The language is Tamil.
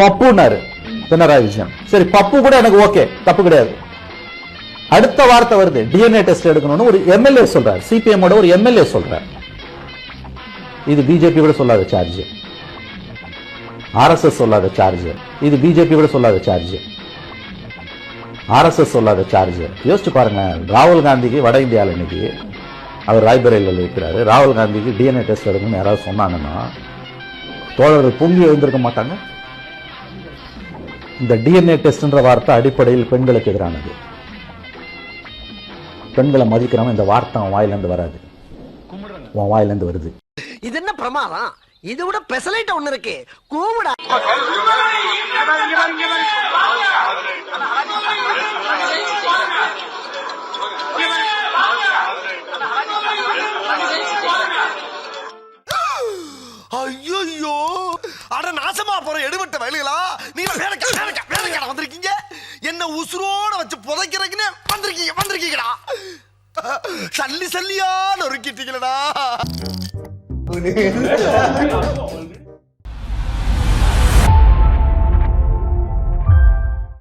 பப்புனாரு பினராயி விஜயன். சரி பப்பு கூட எனக்கு ஓகே தப்பு கிடையாது. அடுத்த வார்த்தை வருது டிஎன்ஏ டெஸ்ட் எடுக்கணும்னு ஒரு எம்எல்ஏ சொல்றாரு. சிபிஎம் ஒரு எம்எல்ஏ சொல்றாரு. இது பிஜேபி கூட சொல்லாத சார்ஜ் ஆர்எஸ்எஸ் சொல்லாத சார்ஜ் இது பிஜேபி கூட சொல்லாத சார்ஜ் ஆர்எஸ்எஸ் சொல்லாத சார்ஜ் யோசிச்சு பாருங்க ராகுல் காந்திக்கு வட இந்தியாவில் இன்னைக்கு அவர் ராய்பரேலியில் இருக்கிறாரு. ராகுல் காந்திக்கு டிஎன்ஏ டெஸ்ட் எடுக்கணும்னு யாராவது சொன்னாங்கன்னா தோழர்கள் பொங்கி எழுந்திருக்க மாட்டாங்க. இந்த டிஎன்ஏ டெஸ்ட்ன்ற வார்த்தை அடிப்படையில் பெண்களுக்கு எதிரானது. பெண்களை மதிக்கிறவன் இந்த வார்த்தை அவன் வாயிலிருந்து வராது. உன் வாயிலிருந்து வருது. இது என்ன பிரமாதம்? இது விட பெசலைட் ஒண்ணு இருக்கு. கூவிடா. ஐயோ அட நாசமா போற எடுபட்ட வயலுகளா? வேலைக்கா வந்திருக்கீங்க என்ன உசுரோட வச்சு புதைக்கிறதுக்குன்னு வந்திருக்கீங்க வந்திருக்கீங்கடா. சல்லி சல்லியா நொறுக்கிட்டீங்களடா